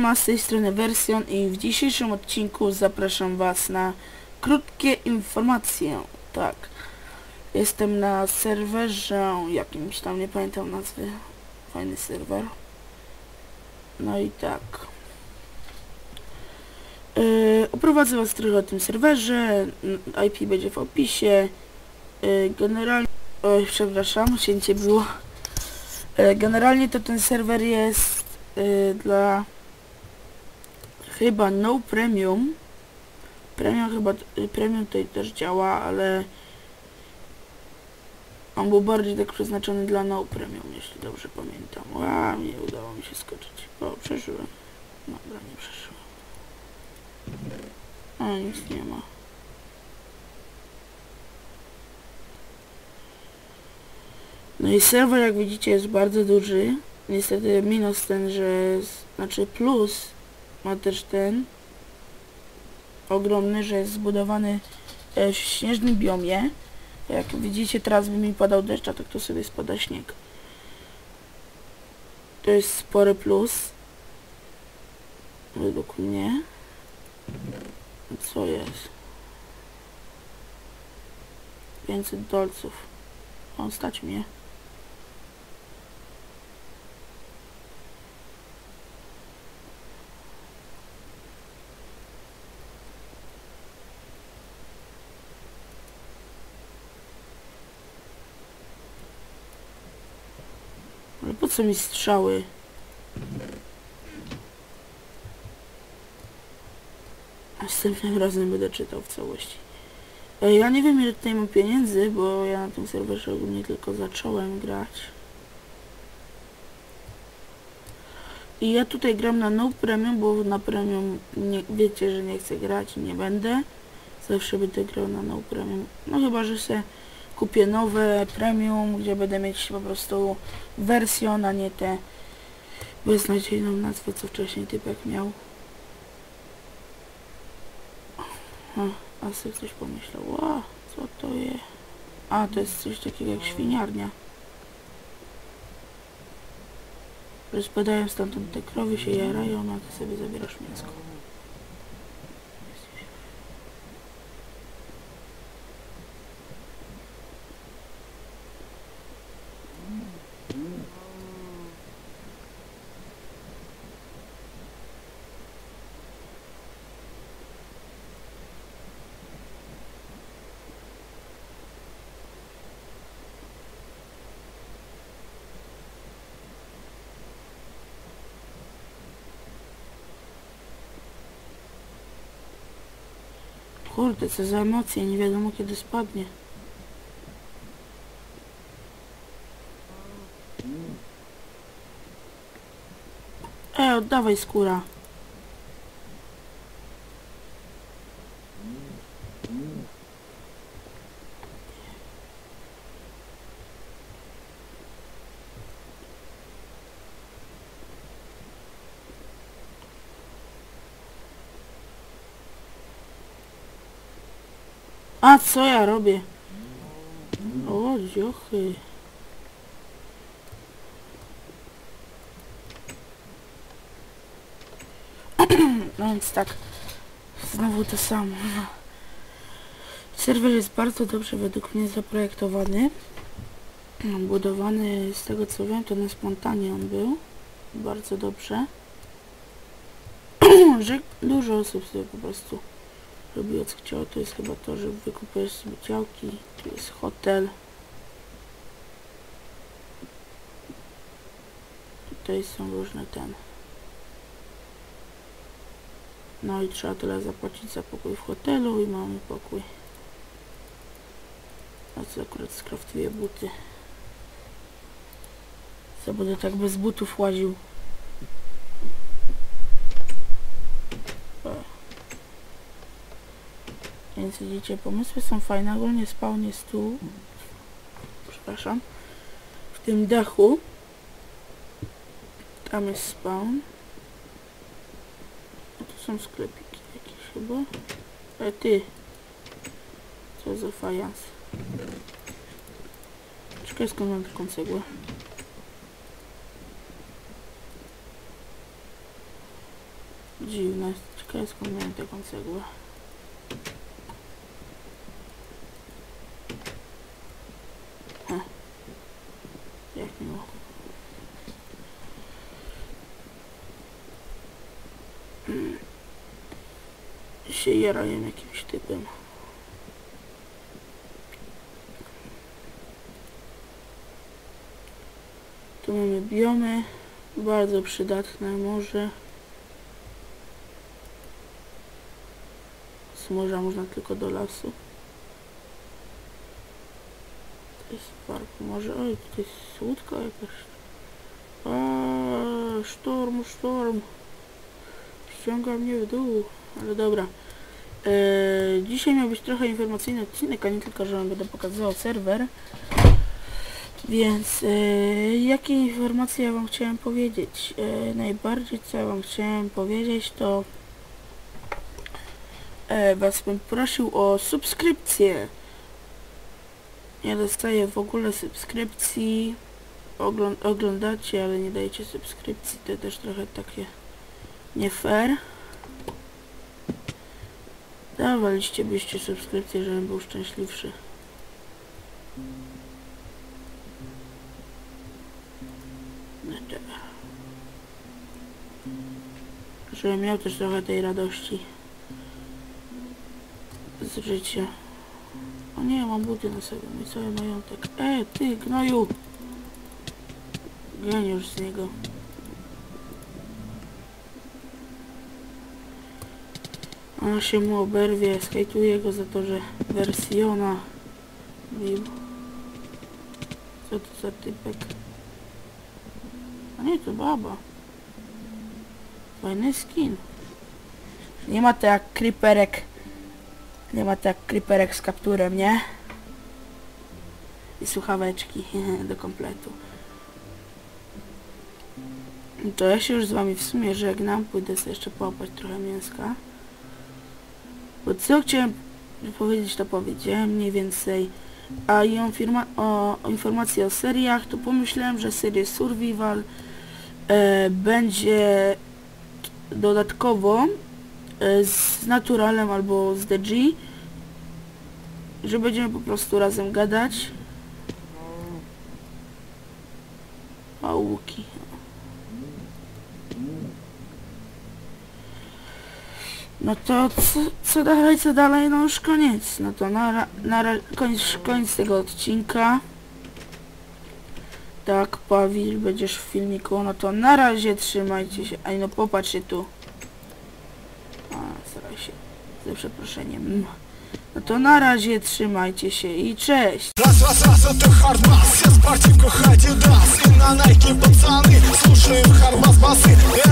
Siema, z tej strony Wersjon i w dzisiejszym odcinku zapraszam Was na krótkie informacje. Tak, jestem na serwerze jakimś tam, nie pamiętam nazwy, fajny serwer. No i tak. Yy, oprowadzę Was trochę o tym serwerze, IP będzie w opisie. Yy, generalnie, oj, przepraszam, cięcie było. Yy, generalnie to ten serwer jest yy, dla chyba no premium. Premium chyba, premium tutaj też działa, ale on był bardziej tak przeznaczony dla no premium, jeśli dobrze pamiętam. A, nie udało mi się skoczyć. O, przeżyłem. Dobra, nie przeżyłem. A, nic nie ma. No i serwer, jak widzicie, jest bardzo duży. Niestety minus ten, że... Znaczy plus ma też ten ogromny, że jest zbudowany e, w śnieżnym biomie. Jak widzicie, teraz by mi padał deszcz, a tak to sobie spada śnieg. To jest spory plus. Według mnie. Co jest? 500 dolców. On stać mnie. Ale po co mi strzały? Następnym razem będę czytał w całości. Ja nie wiem ile tutaj mam pieniędzy, bo ja na tym serwerze ogólnie tylko zacząłem grać. I ja tutaj gram na no premium, bo na premium nie, wiecie, że nie chcę grać i nie będę. Zawsze będę grał na no premium. No chyba, że se kupię nowe premium, gdzie będę mieć po prostu wersję, a nie tę beznadziejną nazwę, co wcześniej typek miał. A, a sobie ktoś pomyślał, a co to jest? A, to jest coś takiego jak świniarnia. Że spadają stamtąd te krowy, się jarają, a ty sobie zabierasz mięsko. Kurde, co za emocje, nie wiadomo kiedy spadnie. E, oddawaj skóra. A co ja robię? O, dziochy. No więc tak, znowu to samo. Serwer jest bardzo dobrze według mnie zaprojektowany. Budowany z tego co wiem, to na spontanie on był. Bardzo dobrze. Że dużo osób sobie po prostu robiło co chciało. To jest chyba to, że wykupujesz sobie działki. Tu jest hotel. Tutaj są różne ten. No i trzeba tyle zapłacić za pokój w hotelu i mamy pokój. A co akurat skraftuję buty. Co będę tak bez butów łaził. Więc widzicie, pomysły są fajne. Ogólnie spawn jest tu. Przepraszam. W tym dachu. Tam jest spawn. A tu są sklepiki jakieś chyba. E ty. Co za fajans. Czekaj skąd mam taką cegłę. dziwne. Ciekawe skąd miałem taką cegłę. Jarają jakimś typem. Tu mamy biomy. Bardzo przydatne morze. Z morza można tylko do lasu. To jest park morze. Oj, tutaj jest łódka jakaś. A, sztorm, sztorm. Ściąga mnie w dół. Ale dobra. Eee, dzisiaj miał być trochę informacyjny odcinek, a nie tylko, że będę pokazywał serwer. Więc e, jakie informacje ja wam chciałem powiedzieć? E, najbardziej co ja wam chciałem powiedzieć to e, was bym prosił o subskrypcję. Nie dostaję w ogóle subskrypcji. Oglą oglądacie, ale nie dajecie subskrypcji. To też trochę takie nie fair. Dawaliście byście subskrypcję, żebym był szczęśliwszy. No dobra. Żebym miał też trochę tej radości z życia. O nie, mam buty na sobie, mój cały majątek. E, ty, gnoju! Geniusz z niego. Ona się mu oberwie, skajtuje go za to, że wersjona bił. Co to za typek? A nie, to baba. Fajny skin. Nie ma to jak creeperek. Nie ma to jak creeperek z kapturem, nie? I słuchaweczki do kompletu. To ja się już z wami w sumie żegnam. Pójdę sobie jeszcze połapać trochę mięska. Bo co chciałem powiedzieć, to powiedziałem mniej więcej. A i o, o, informacji o seriach, to pomyślałem, że serię Survival e, będzie dodatkowo e, z Naturalem albo z DG, że będziemy po prostu razem gadać. A No to co, co dalej, co dalej, no już koniec. No to na, na koniec, koniec tego odcinka. Tak, Pawil, będziesz w filmiku. No to na razie trzymajcie się. Aj no popatrzcie tu. A, staraj się. Ze przeproszeniem. No to na razie trzymajcie się i cześć! Raz, raz, raz, a to ja